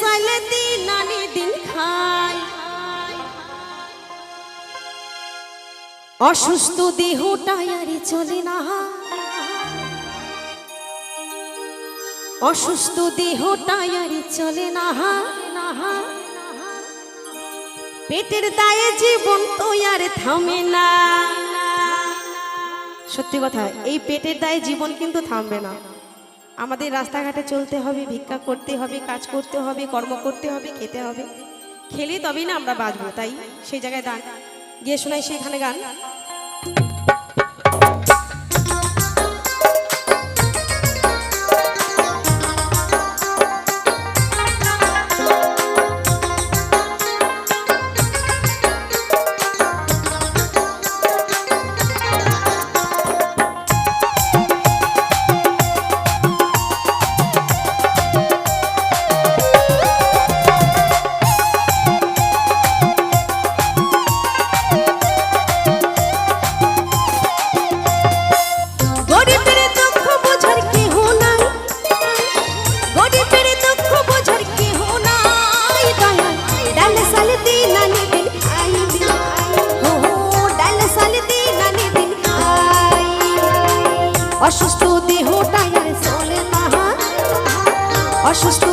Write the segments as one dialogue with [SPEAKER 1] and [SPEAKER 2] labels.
[SPEAKER 1] সাইলে দিন খাই। অসুস্থ দেহটাই আরে চলে না। অসুস্থ দেহটাই আরে চলে না। পেটের দায়ে জীবন তো আর থামে না। সত্যি কথা, এই পেটের দায়ে জীবন কিন্তু থামবে না। আমাদের রাস্তাঘাটে চলতে হবে, ভিক্ষা করতে হবে, কাজ করতে হবে, কর্ম করতে হবে, খেতে হবে। খেলে তবেই না আমরা বাঁচবো, তাই? সেই জায়গায় দান গিয়ে শোনাই সেখানে গান। অসুস্থ দেহটায় চলে না। অসুস্থ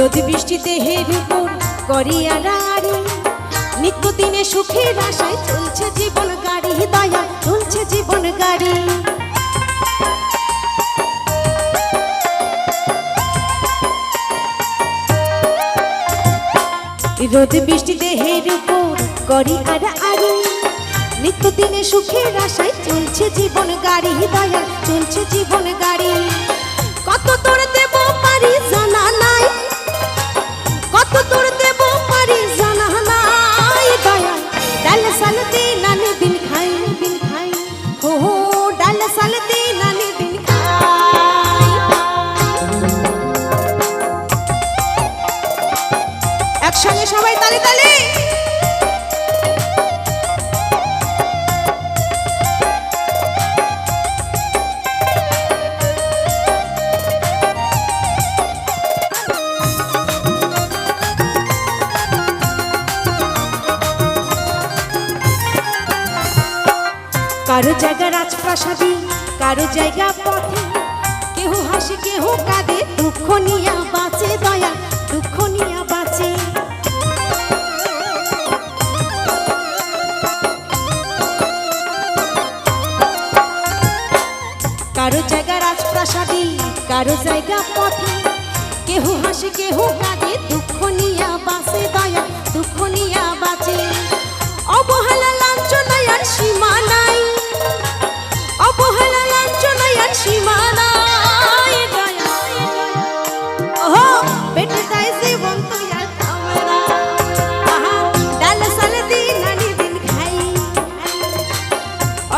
[SPEAKER 1] রোদ বৃষ্টি দেহের উপর করিয়া রাড়ি। নিত্যদিনে সুখের আশায় চলছে জীবন গাড়ি, দয়া চলছে জীবন গাড়ি। রোদ বৃষ্টি দেহের উপর করি আর আড়ি নিত্যদিনে সুখের আশায় চলছে জীবন গাড়ি, দয়া চলছে জীবন গাড়ি। কত তোর দেব পারি জানা নাই কারও জায়গা রাজপ্রাসাদী, কারও জায়গা পথে। কেহ হাসি, কেহ কাঁদে, দুঃখ নিয়া বাঁচে দয়া, দুঃখ নিয়া বাঁচে। কারও জায়গা রাজপ্রাসাদী, কারও জায়গা পথে। কেহ হাসে, কেহ কাঁদে, দুঃখ নিয়া বাঁচে দয়া, দুঃখ নিয়া বাঁচে।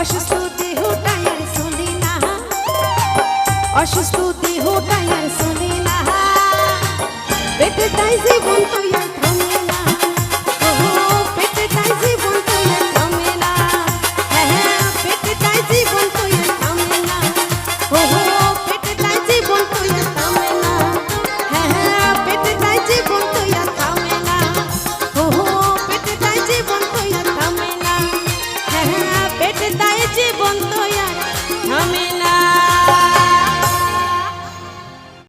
[SPEAKER 1] অসুস্থ দেহটাই আর চলে না। অসুস্থ দেহটাই আর চলে না। পেটে তাই জীবন তুই